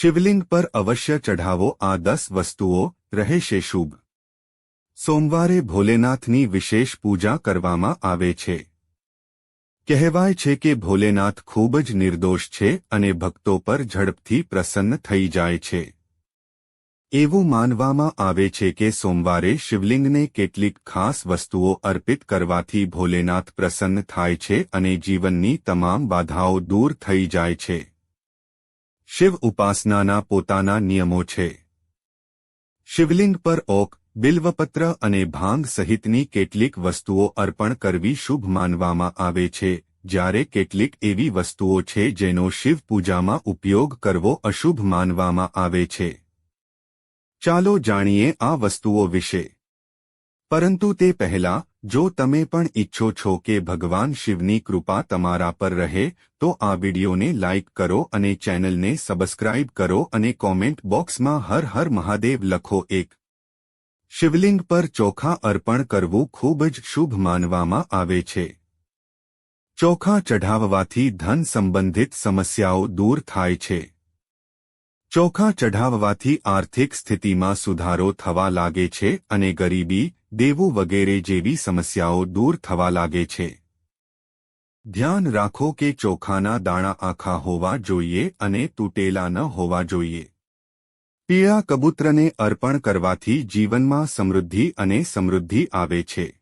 શિવલિંગ પર અવશ્ય ચઢાવો આ દસ વસ્તુઓ રહેશે શુભ. સોમવારે ભોલેનાથની વિશેષ પૂજા કરવામાં આવે છે. કહેવાય છે કે ભોલેનાથ ખૂબ જ નિર્દોષ છે અને ભક્તો પર ઝડપથી પ્રસન્ન થઈ જાય છે. એવું માનવામાં આવે છે કે સોમવારે શિવલિંગને કેટલીક ખાસ વસ્તુઓ અર્પિત કરવાથી ભોલેનાથ પ્રસન્ન થાય છે અને જીવનની તમામ બાધાઓ દૂર થઈ જાય છે. શિવ ઉપાસનાના પોતાના નિયમો છે. શિવલિંગ પર ઓક, બિલ્વપત્ર અને ભાંગ સહિતની કેટલીક વસ્તુઓ અર્પણ કરવી શુભ માનવામાં આવે છે, જ્યારે કેટલીક એવી વસ્તુઓ છે જેનો શિવ પૂજામાં ઉપયોગ કરવો અશુભ માનવામાં આવે છે. ચાલો જાણીએ આ વસ્તુઓ વિશે. પરંતુ તે પહેલા જો તમે પણ ઈચ્છો છો કે ભગવાન શિવની કૃપા તમારા પર રહે, તો આ વિડિયોને લાઇક કરો અને ચેનલને સબસ્ક્રાઇબ કરો અને કોમેન્ટ બોક્સમાં હર હર મહાદેવ લખો એક. શિવલિંગ પર ચોખા અર્પણ કરવું ખૂબ જ શુભ માનવામાં આવે છે. ચોખા ચઢાવવાથી ધન સંબંધિત સમસ્યાઓ દૂર થાય છે. ચોખા ચઢાવવાથી આર્થિક સ્થિતિમાં સુધારો થવા લાગે છે અને ગરીબી, દેવું વગેરે જેવી સમસ્યાઓ દૂર થવા લાગે છે. ધ્યાન રાખો કે ચોખાના દાણા આખા હોવા જોઈએ અને તૂટેલા ન હોવા જોઈએ. પીળા કબૂતરને અર્પણ કરવાથી જીવનમાં સમૃદ્ધિ અને સમૃદ્ધિ આવે છે.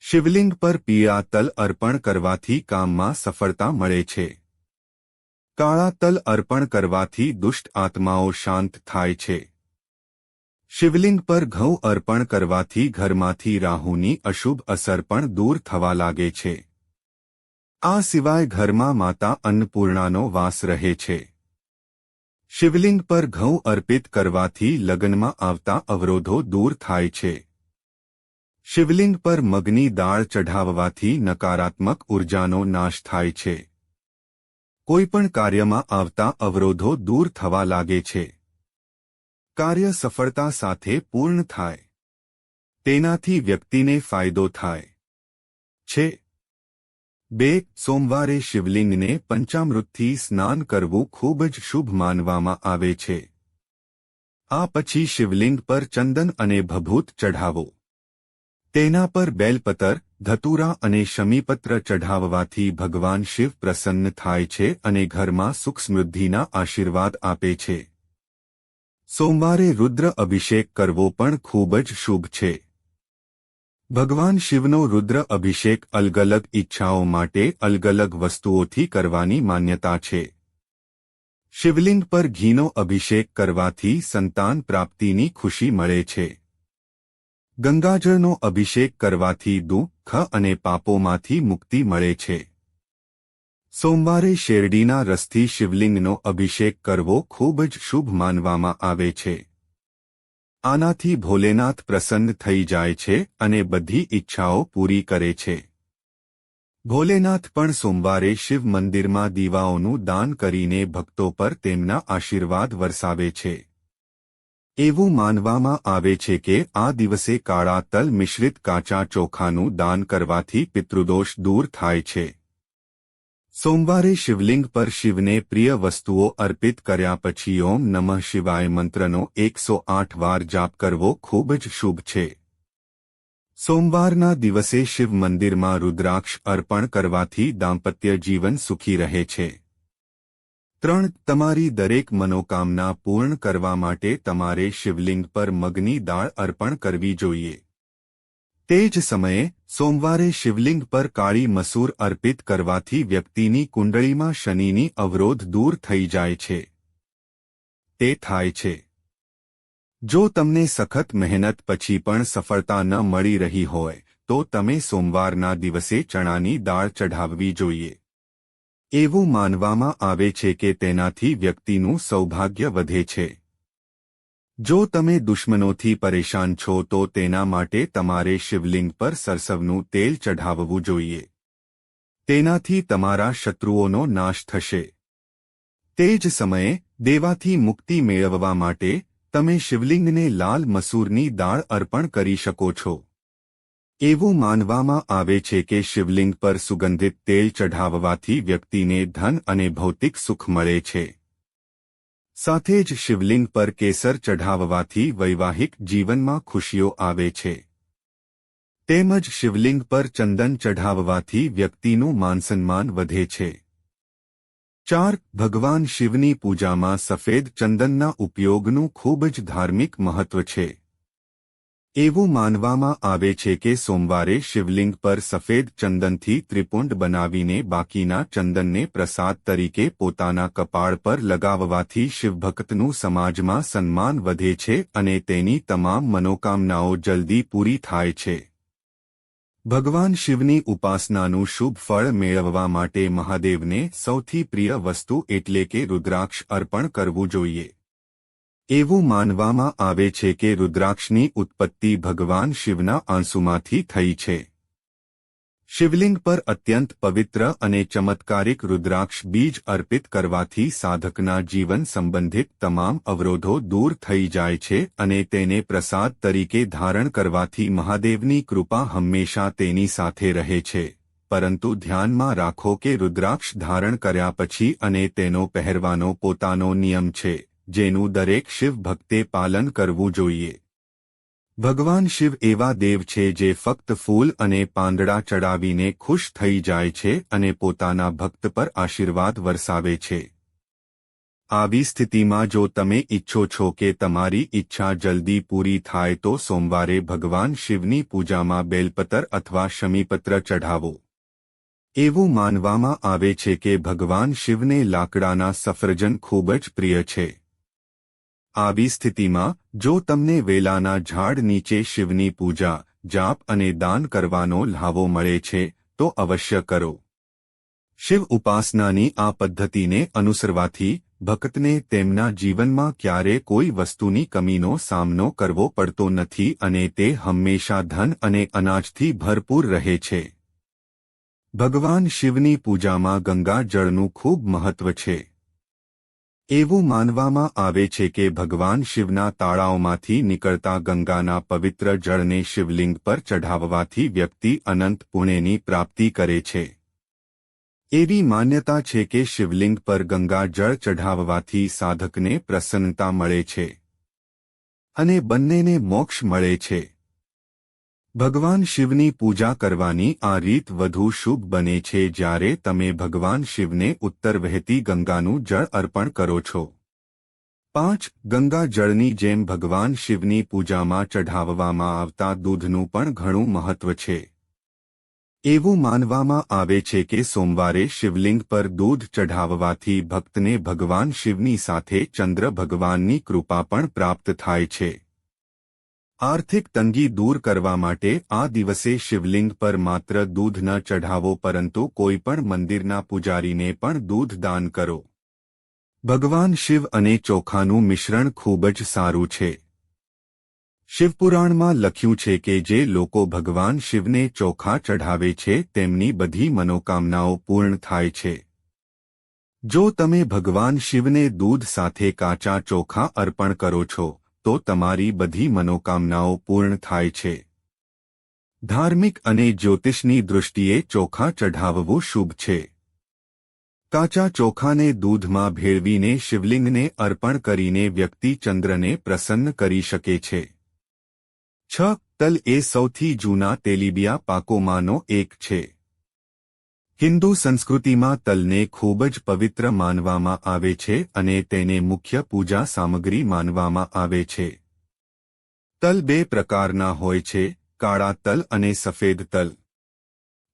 શિવલિંગ પર પીળા તલ અર્પણ કરવાથી કામમાં સફળતા મળે છે. કાળા તલ અર્પણ કરવાથી દુષ્ટ આત્માઓ શાંત થાય છે. શિવલિંગ પર ઘઉં અર્પણ કરવાથી ઘરમાંથી રાહુની અશુભ અસર પણ દૂર થવા લાગે છે. આ સિવાય ઘરમાં માતા અન્નપૂર્ણાનો વાસ રહે છે. શિવલિંગ પર ઘઉં અર્પિત કરવાથી લગ્નમાં આવતા અવરોધો દૂર થાય છે. શિવલિંગ પર મગની દાળ ચઢાવવાથી નકારાત્મક ઉર્જાનો નાશ થાય છે. કોઈપણ કાર્યમાં આવતા અવરોધો દૂર થવા લાગે છે. કાર્ય સફળતા સાથે પૂર્ણ થાય. તેનાથી વ્યક્તિને ફાયદો થાય. છે. બે, સોમવારે શિવલિંગને પંચામૃતથી સ્નાન કરવું ખૂબ જ શુભ માનવામાં આવે છે. આ પછી શિવલિંગ પર ચંદન અને ભભૂત ચઢાવો. તેના પર બેલપતર ધતુરા અને શમીપત્ર ચઢાવવાથી ભગવાન શિવ પ્રસન્ન થાય છે અને ઘરમાં સુખ સમૃદ્ધિના આશીર્વાદ આપે છે. સોમવારે રુદ્ર અભિષેક કરવો પણ ખૂબ જ શુભ છે. ભગવાન શિવનો રુદ્ર અભિષેક અલગ અલગ ઈચ્છાઓ માટે અલગ અલગ વસ્તુઓથી કરવાની માન્યતા છે. શિવલિંગ પર ઘીનો અભિષેક કરવાથી સંતાન પ્રાપ્તિની ખુશી મળે છે. ગંગાજળનો અભિષેક કરવાથી દુઃખ અને પાપોમાંથી મુક્તિ મળે છે. સોમવારે શેરડીના રસથી શિવલિંગનો અભિષેક કરવો ખૂબ જ શુભ માનવામાં આવે છે. આનાથી ભોલેનાથ પ્રસન્ન થઈ જાય છે અને બધી ઈચ્છાઓ પૂરી કરે છે. ભોલેનાથ પણ સોમવારે શિવ મંદિરમાં દીવાઓનું દાન કરીને ભક્તો પર તેમના આશીર્વાદ વરસાવે છે. એવું માનવામાં આવે છે કે આ દિવસે કાળા તલ મિશ્રિત કાચા ચોખાનું દાન કરવાથી પિતૃદોષ દૂર થાય છે. સોમવારે શિવલિંગ પર શિવને પ્રિય વસ્તુઓ અર્પિત કર્યા પછી ઓમ નમઃ શિવાય મંત્રનો એકસો આઠ વાર જાપ કરવો ખૂબ જ શુભ છે. સોમવારના દિવસે શિવ મંદિરમાં રુદ્રાક્ષ અર્પણ કરવાથી દાંપત્ય જીવન સુખી રહે છે. ત્રણ, તમારી દરેક મનોકામના પૂર્ણ કરવા માટે તમારે શિવલિંગ પર મગની દાળ અર્પણ કરવી જોઈએ. તે જ સમયે, સોમવારે શિવલિંગ પર કાળી મસૂર અર્પિત કરવાથી વ્યક્તિની કુંડળીમાં શનિની અવરોધ દૂર થઈ જાય છે. તે થાય છે. જો તમને સખત મહેનત પછી પણ સફળતા ન મળી રહી હોય, તો તમે સોમવારના દિવસે ચણાની દાળ ચઢાવવી જોઈએ. એવું માનવામાં આવે છે કે તેનાથી વ્યક્તિનું સૌભાગ્ય વધે છે. જો તમે દુશ્મનોથી પરેશાન છો તો તેના માટે તમારે શિવલિંગ પર સરસવનું તેલ ચઢાવવું જોઈએ. તેનાથી તમારા શત્રુઓનો નાશ થશે. તે જ સમયે, દેવાથી મુક્તિ મેળવવા માટે, તમે શિવલિંગને લાલ મસૂરની દાળ અર્પણ કરી શકો છો. એવું માનવામાં આવે છે કે શિવલિંગ પર સુગંધિત તેલ ચઢાવવાથી વ્યક્તિને ધન અને ભૌતિક સુખ મળે છે. સાથે જ શિવલિંગ પર કેસર ચઢાવવાથી વૈવાહિક જીવનમાં ખુશીઓ આવે છે. તેમજ શિવલિંગ પર ચંદન ચઢાવવાથી વ્યક્તિનું માનસન્માન વધે છે. ચાર, ભગવાન શિવની પૂજામાં સફેદ ચંદનના ઉપયોગનું ખૂબ જ ધાર્મિક મહત્વ છે. એવું માનવામાં આવે છે કે સોમવારે શિવલિંગ પર સફેદ ચંદનથી ત્રિપુંડ બનાવીને બાકીના ચંદનને પ્રસાદ તરીકે પોતાના કપાળ પર લગાવવાથી શિવભક્તનું સમાજમાં સન્માન વધે છે અને તેની તમામ મનોકામનાઓ જલ્દી પૂરી થાય છે. ભગવાન શિવની ઉપાસનાનું શુભ ફળ મેળવવા માટે મહાદેવને સૌથી પ્રિય વસ્તુ એટલે કે રુદ્રાક્ષ અર્પણ કરવું જોઈએ. એવું માનવામાં આવે છે કે રુદ્રાક્ષની ઉત્પત્તિ ભગવાન શિવના આંસુમાંથી થઈ છે. શિવલિંગ પર અત્યંત પવિત્ર અને ચમત્કારિક રુદ્રાક્ષ બીજ અર્પિત કરવાથી સાધકના જીવન સંબંધિત તમામ અવરોધો દૂર થઈ જાય છે અને તેને પ્રસાદ તરીકે ધારણ કરવાથી મહાદેવની કૃપા હંમેશા તેની સાથે રહે છે. પરંતુ ધ્યાનમાં રાખો કે રુદ્રાક્ષ ધારણ કર્યા પછી અને તેનો પહેરવાનો પોતાનો નિયમ છે. જેનું દરેક શિવ ભક્તે પાલન કરવું જોઈએ. ભગવાન શિવ એવા દેવ છે જે ફક્ત ફૂલ અને પાંદડા ચડાવીને ખુશ થઈ જાય છે અને પોતાના ભક્ત પર આશીર્વાદ વરસાવે છે. આવી સ્થિતિમાં જો તમે ઈચ્છો છો કે તમારી ઈચ્છા જલ્દી પૂરી થાય તો સોમવારે ભગવાન શિવની પૂજામાં બેલપત્ર અથવા શમીપત્ર ચઢાવો. એવું માનવામાં આવે છે કે ભગવાન શિવને લાકડાના સફરજન ખૂબ જ પ્રિય છે. આવી સ્થિતિમાં, જો તમને વેલાના ઝાડ નીચે શિવની પૂજા, જાપ અને દાન કરવાનો લાવો મળે છે, તો અવશ્ય કરો. શિવ ઉપાસનાની આ પદ્ધતિને અનુસરવાથી, ભક્તને તેમના જીવનમાં ક્યારે કોઈ વસ્તુની કમીનો સામનો કરવો પડતો નથી અને તે હંમેશા ધન અને અનાજથી ભરપૂર રહે છે. ભગવાન શિવની પૂજામાં ગંગા જળનું ખૂબ મહત્વ છે. એવું માનવામાં આવે છે કે ભગવાન શિવના તાળાઓમાંથી નીકળતા ગંગાના પવિત્ર જળને શિવલિંગ પર ચઢાવવાથી વ્યક્તિ અનંત પુણ્યની પ્રાપ્તિ કરે છે. એવી માન્યતા છે કે શિવલિંગ પર ગંગા જળ ચઢાવવાથી સાધકને પ્રસન્નતા મળે છે. અને બંનેને મોક્ષ મળે છે. ભગવાન શિવની પૂજા કરવાની આ રીત વધુ શુભ બને છે જ્યારે તમે ભગવાન શિવને ઉત્તર વહેતી ગંગાનું જળ અર્પણ કરો છો. પાંચ, ગંગા જળની જેમ ભગવાન શિવની પૂજામાં ચઢાવવામાં આવતા દૂધનું પણ ઘણું મહત્વ છે. એવું માનવામાં આવે છે કે સોમવારે શિવલિંગ પર દૂધ ચઢાવવાથી ભક્તને ભગવાન શિવની સાથે ચંદ્ર ભગવાનની કૃપા પણ પ્રાપ્ત થાય છે. આર્થિક તંગી દૂર કરવા માટે આ દિવસે શિવલિંગ પર માત્ર દૂધ ન ચઢાવો પરંતુ કોઈપણ મંદિરના પૂજારીને પણ દૂધ દાન કરો. ભગવાન શિવ અને ચોખાનું મિશ્રણ ખૂબ જ સારું છે. શિવપુરાણમાં લખ્યું છે કે જે લોકો ભગવાન શિવને ચોખા ચઢાવે છે, તેમની બધી મનોકામનાઓ પૂર્ણ થાય છે. જો તમે ભગવાન શિવને દૂધ સાથે કાચા ચોખા અર્પણ કરો છો તો તમારી બધી મનોકામનાઓ પૂર્ણ થાય છે. ધાર્મિક અને જ્યોતિષની દૃષ્ટિએ ચોખા ચઢાવવું શુભ છે. કાચા ચોખાને દૂધમાં ભેળવીને શિવલિંગને અર્પણ કરીને વ્યક્તિ ચંદ્રને પ્રસન્ન કરી શકે છે. છ, તલ એ સૌથી જૂના તેલીબિયા પાકોમાંનો એક છે. હિન્દુ સંસ્કૃતિમાં તલને ખૂબ જ પવિત્ર માનવામાં આવે છે અને તેને મુખ્ય પૂજા સામગ્રી માનવામાં આવે છે. તલ બે પ્રકારના હોય છે, કાળા તલ અને સફેદ તલ.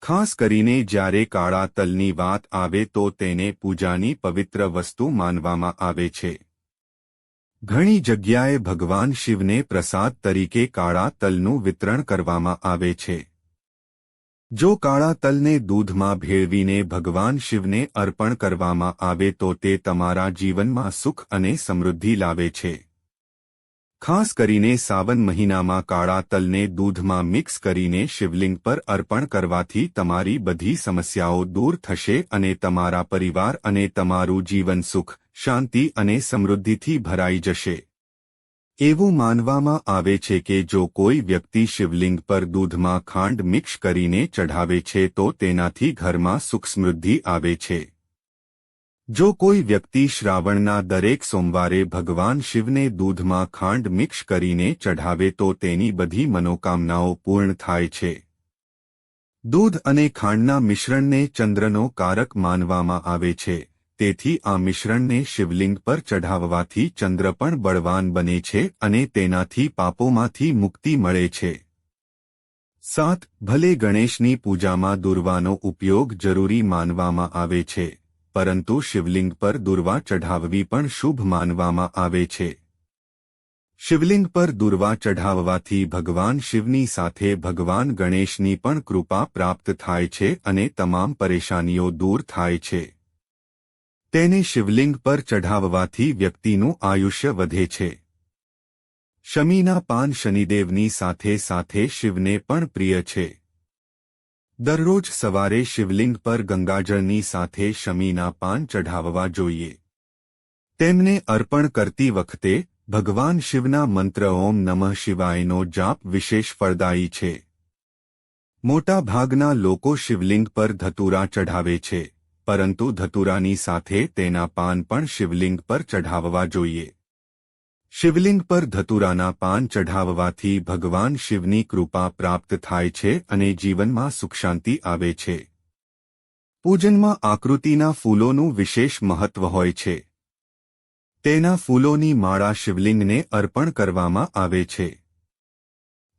ખાસ કરીને જ્યારે કાળા તલની વાત આવે તો તેને પૂજાની પવિત્ર વસ્તુ માનવામાં આવે છે. ઘણી જગ્યાએ ભગવાન શિવને પ્રસાદ તરીકે કાળા તલનું વિતરણ કરવામાં આવે છે. જો કાળા તલને દૂધમાં ભેળવીને ભગવાન શિવને અર્પણ કરવામાં આવે તો તે તમારા જીવનમાં સુખ અને સમૃદ્ધિ લાવે છે. ખાસ કરીને સાવન મહિનામાં કાળા તલને દૂધમાં મિક્સ કરીને શિવલિંગ પર અર્પણ કરવાથી તમારી બધી સમસ્યાઓ દૂર થશે અને તમારા પરિવાર અને તમારું જીવન સુખ, શાંતિ અને સમૃદ્ધિથી ભરાઈ જશે. એવું માનવામાં આવે છે કે જો કોઈ વ્યક્તિ શિવલિંગ પર દૂધમાં ખાંડ મિક્સ કરીને ચઢાવે છે તો તેનાથી ઘરમાં સુખ સમૃદ્ધિ આવે છે. જો કોઈ વ્યક્તિ શ્રાવણના દરેક સોમવારે ભગવાન શિવને દૂધમાં ખાંડ મિક્સ કરીને ચઢાવે તો તેની બધી મનોકામનાઓ પૂર્ણ થાય છે. દૂધ અને ખાંડના મિશ્રણને ચંદ્રનો કારક માનવામાં આવે છે. તેથી આ મિશ્રણને શિવલિંગ પર ચઢાવવાથી ચંદ્ર પણ બળવાન બને છે અને તેનાથી પાપોમાંથી મુક્તિ મળે છે. સાત, ભલે ગણેશની પૂજામાં દુર્વાનો ઉપયોગ જરૂરી માનવામાં આવે છે, પરંતુ શિવલિંગ પર દુર્વા ચઢાવવી પણ શુભ માનવામાં આવે છે. શિવલિંગ પર દુર્વા ચઢાવવાથી ભગવાન શિવની સાથે ભગવાન ગણેશની પણ કૃપા પ્રાપ્ત થાય છે અને તમામ પરેશાનીઓ દૂર થાય છે. તેને શિવલિંગ પર ચઢાવવાથી વ્યક્તિનું આયુષ્ય વધે છે. શમીના પાન શનિદેવની સાથે સાથે શિવને પણ પ્રિય છે. દરરોજ સવારે શિવલિંગ પર ગંગાજળની સાથે શમીના પાન ચઢાવવા જોઈએ. તેમને અર્પણ કરતી વખતે ભગવાન શિવના મંત્ર ઓમ નમઃ શિવાયનો જાપ વિશેષ ફળદાયી છે. મોટા ભાગના લોકો શિવલિંગ પર ધતુરા ચઢાવે છે. પરંતુ ધતુરાની સાથે તેના પાન પણ શિવલિંગ પર ચઢાવવા જોઈએ. શિવલિંગ પર ધતુરાના પાન ચઢાવવાથી ભગવાન શિવની કૃપા પ્રાપ્ત થાય છે અને જીવનમાં સુખશાંતિ આવે છે. પૂજનમાં આકૃતિના ફૂલોનું વિશેષ મહત્વ હોય છે. તેના ફૂલોની માળા શિવલિંગને અર્પણ કરવામાં આવે છે.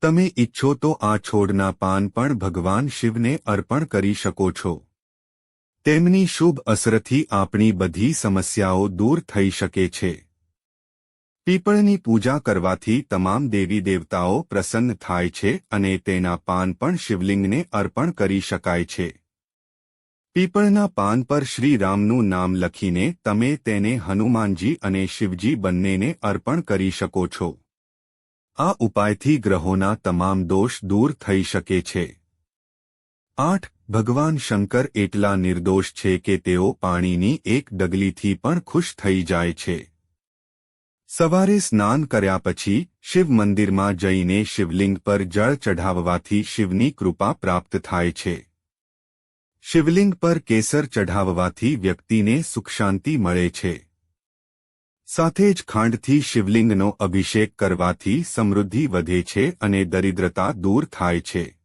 તમે ઇચ્છો તો આ છોડના પાન પણ ભગવાન શિવને અર્પણ કરી શકો છો. તેમની શુભ અસરથી આપણી બધી સમસ્યાઓ દૂર થઈ શકે છે. પીપળની પૂજા કરવાથી તમામ દેવી દેવતાઓ પ્રસન્ન થાય છે અને તેના પાન પણ શિવલિંગને અર્પણ કરી શકાય છે. પીપળના પાન પર શ્રીરામનું નામ લખીને તમે તેને હનુમાનજી અને શિવજી બંનેને અર્પણ કરી શકો છો. આ ઉપાયથી ગ્રહોના તમામ દોષ દૂર થઈ શકે છે. આઠ ભગવાન શંકર એટલા નિર્દોષ છે કે તેઓ પાણીની એક ડગલીથી પણ ખુશ થઈ જાય છે. સવારે સ્નાન કર્યા પછી શિવ મંદિરમાં જઈને શિવલિંગ પર જળ ચઢાવવાથી શિવની કૃપા પ્રાપ્ત થાય છે. શિવલિંગ પર કેસર ચઢાવવાથી વ્યક્તિને સુખશાંતિ મળે છે. સાથે જ ખાંડથી શિવલિંગનો અભિષેક કરવાથી સમૃદ્ધિ વધે છે અને દરિદ્રતા દૂર થાય છે.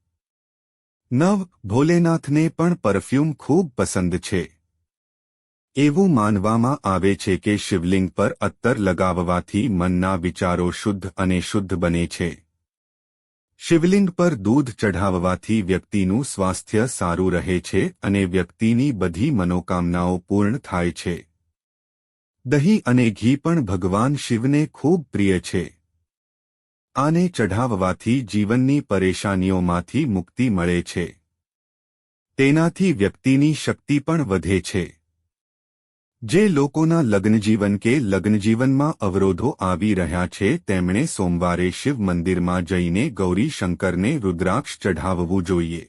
નવ ભોલેનાથને પણ પરફ્યુમ ખૂબ પસંદ છે. એવું માનવામાં આવે છે કે શિવલિંગ પર અત્તર લગાવવાથી મનના વિચારો શુદ્ધ અને શુદ્ધ બને છે. શિવલિંગ પર દૂધ ચઢાવવાથી વ્યક્તિનું સ્વાસ્થ્ય સારું રહે છે અને વ્યક્તિની બધી મનોકામનાઓ પૂર્ણ થાય છે. દહીં અને ઘી પણ ભગવાન શિવને ખૂબ પ્રિય છે. આને ચઢાવવાથી જીવનની પરેશાનીઓમાંથી મુક્તિ મળે છે. તેનાથી વ્યક્તિની શક્તિ પણ વધે છે. જે લોકોના લગ્નજીવન કે લગ્નજીવનમાં અવરોધો આવી રહ્યા છે, તેમણે સોમવારે શિવ મંદિરમાં જઈને ગૌરી શંકરને રુદ્રાક્ષ ચઢાવવું જોઈએ.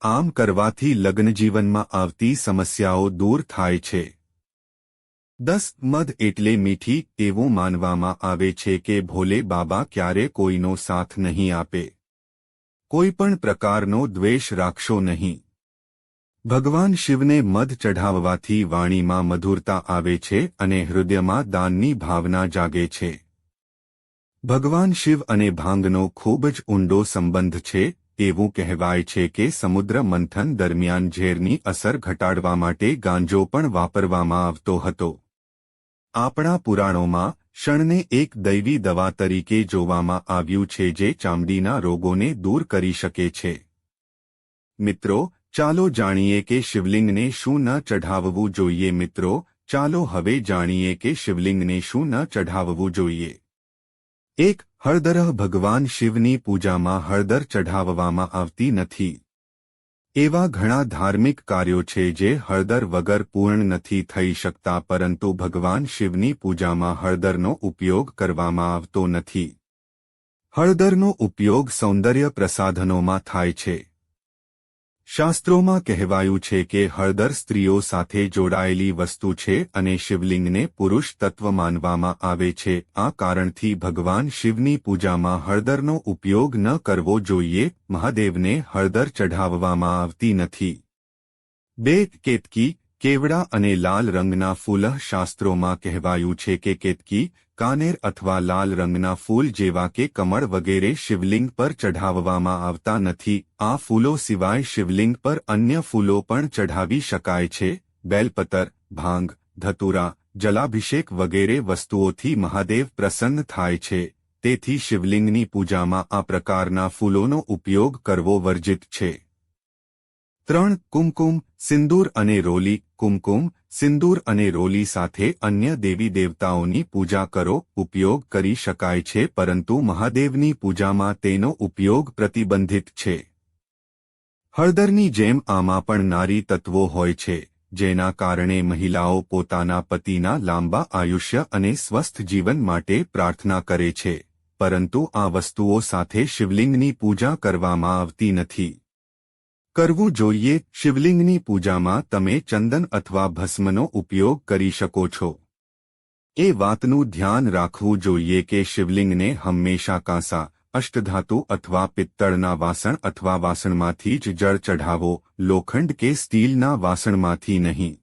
આમ કરવાથી લગ્નજીવનમાં આવતી સમસ્યાઓ દૂર થાય છે. દસ મધ એટલે મીઠી એવું માનવામાં આવે છે કે ભોલે બાબા ક્યારે કોઈનો સાથ નહીં આપે. કોઈ પણ પ્રકારનો દ્વેષ રાખશો નહીં. ભગવાન શિવને મધ ચઢાવવાથી વાણીમાં મધુરતા આવે છે અને હૃદયમાં દાનની ભાવના જાગે છે. ભગવાન શિવ અને ભાંગનો ખૂબ જ ઊંડો સંબંધ છે, એવું કહેવાય છે કે સમુદ્ર મંથન દરમિયાન ઝેરની અસર ઘટાડવા માટે ગાંજો પણ વાપરવામાં આવતો હતો. આપણા પુરાણોમાં શણને એક દૈવી દવા તરીકે જોવામાં આવ્યું છે જે ચામડીના રોગોને દૂર કરી શકે છે. મિત્રો, ચાલો જાણીએ કે શિવલિંગને શું ન ચઢાવવું જોઈએ. મિત્રો, ચાલો હવે જાણીએ કે શિવલિંગને શું ન ચઢાવવું જોઈએ. એક હળદરહ ભગવાન શિવની પૂજામાં હળદર ચઢાવવામાં આવતી નથી. એવા ઘણા ધાર્મિક કાર્યો છે જે હળદર વગર પૂર્ણ નથી થઈ શકતા પરંતુ ભગવાન શિવની પૂજામાં હળદરનો ઉપયોગ કરવામાં આવતો નથી. હળદરનો ઉપયોગ સૌંદર્ય પ્રસાધનોમાં થાય છે. શાસ્ત્રોમાં કહેવાયું છે કે હળદર સ્ત્રીઓ સાથે જોડાયેલી વસ્તુ છે અને શિવલિંગને પુરુષ તત્વ માનવામાં આવે છે. આ કારણથી ભગવાન શિવની પૂજામાં હળદરનો ઉપયોગ ન કરવો જોઈએ. મહાદેવને હળદર ચઢાવવામાં આવતી નથી. બે કેતકી કેવડા અને લાલ રંગના ફૂલહ શાસ્ત્રોમાં કહેવાયું છે કે કેતકી કાનેર અથવા લાલ રંગના ફૂલ જેવા કે કમળ વગેરે શિવલિંગ પર ચઢાવવામાં આવતા નથી. આ ફૂલો સિવાય શિવલિંગ પર અન્ય ફૂલો પણ ચઢાવી શકાય છે. બેલપતર, ભાંગ, ધતુરા, જલાભિષેક વગેરે વસ્તુઓથી મહાદેવ પ્રસન્ન થાય છે. તેથી શિવલિંગની પૂજામાં આ પ્રકારના ફૂલોનો ઉપયોગ કરવો વર્જિત છે. ત્રણ, કુમકુમ, સિંદૂર અને રોલી. કુમકુમ સિંદૂર અને રોલી સાથે અન્ય દેવી દેવતાઓની પૂજા કરો, ઉપયોગ કરી શકાય છે, પરંતુ મહાદેવની પૂજામાં તેનો ઉપયોગ પ્રતિબંધિત છે. હળદરની જેમ આમાં પણ નારી તત્વો હોય છે, જેના કારણે મહિલાઓ પોતાના પતિના લાંબા આયુષ્ય અને સ્વસ્થ જીવન માટે પ્રાર્થના કરે છે, પરંતુ આ વસ્તુઓ સાથે શિવલિંગની પૂજા કરવામાં આવતી નથી. કરવું જોઈએ, શિવલિંગની પૂજામાં તમે ચંદન અથવા ભસ્મનો ઉપયોગ કરી શકો છો. એ વાતનું ધ્યાન રાખવું જોઈએ કે શિવલિંગને હંમેશા કાંસા, અષ્ટધાતુ અથવા પિત્તળના વાસણ અથવા વાસણમાંથી જ જળ ચઢાવો, લોખંડ કે સ્ટીલના વાસણમાંથી નહીં.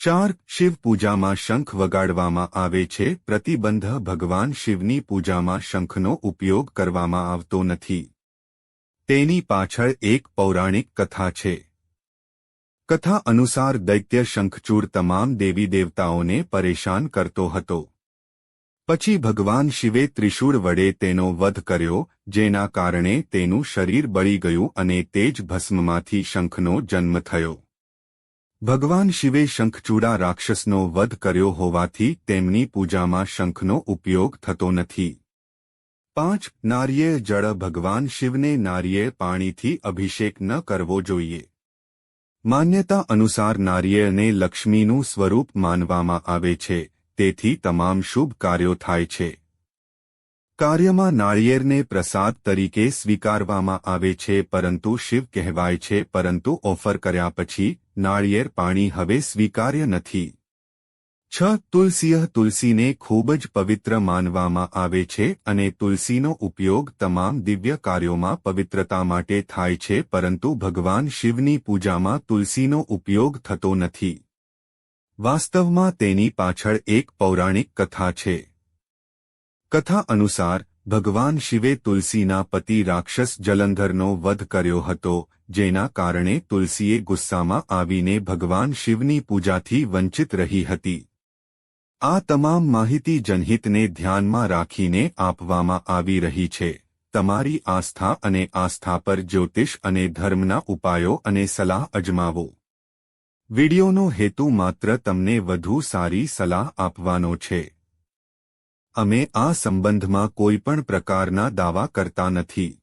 ચાર, શિવ પૂજામાં શંખ વગાડવામાં આવે છે, પ્રતિબંધ ભગવાન શિવની પૂજામાં શંખનો ઉપયોગ કરવામાં આવતો નથી. તેની પાછળ એક પૌરાણિક કથા છે. કથા અનુસાર દૈત્ય શંખચૂડ તમામ દેવી દેવતાઓને પરેશાન કરતો હતો. પછી ભગવાન શિવે ત્રિશૂળ વડે તેનો વધ કર્યો, જેના કારણે તેનું શરીર બળી ગયું અને તે જ ભસ્મમાંથી શંખનો જન્મ થયો. ભગવાન શિવે શંખચૂડા રાક્ષસનો વધ કર્યો હોવાથી તેમની પૂજામાં શંખનો ઉપયોગ થતો નથી. પાંચ નારિયેળ જળ ભગવાન શિવને નારિયેળ પાણીથી અભિષેક ન કરવો જોઈએ. માન્યતા અનુસાર નારિયેળને લક્ષ્મીનું સ્વરૂપ માનવામાં આવે છે, તેથી તમામ શુભ કાર્યો થાય છે. કાર્યમાં નાળિયેરને પ્રસાદ તરીકે સ્વીકારવામાં આવે છે, પરંતુ શિવ કહેવાય છે, પરંતુ ઓફર કર્યા પછી નાળિયેર પાણી હવે સ્વીકાર્ય નથી. છ તુલસીય તુલસીને ખૂબ જ પવિત્ર માનવામાં આવે છે અને તુલસીનો ઉપયોગ તમામ દિવ્ય કાર્યોમાં પવિત્રતા માટે થાય છે પરંતુ ભગવાન શિવની પૂજામાં તુલસીનો ઉપયોગ થતો નથી. વાસ્તવમાં તેની પાછળ એક પૌરાણિક કથા છે. કથા અનુસાર, ભગવાન શિવે તુલસીના પતિ રાક્ષસ જલંધરનો વધ કર્યો હતો, જેના કારણે તુલસીએ ગુસ્સામાં આવીને ભગવાન શિવની પૂજાથી વંચિત રહી હતી. આ તમામ માહિતી જનહિતને ધ્યાનમાં રાખીને આપવામાં આવી રહી છે. તમારી આસ્થા અને આસ્થા પર જ્યોતિષ અને ધર્મના ઉપાયો અને સલાહ અજમાવો. વિડિયોનો હેતુ માત્ર તમને વધુ સારી સલાહ આપવાનો છે. અમે આ સંબંધમાં કોઈપણ પ્રકારના દાવા કરતા નથી.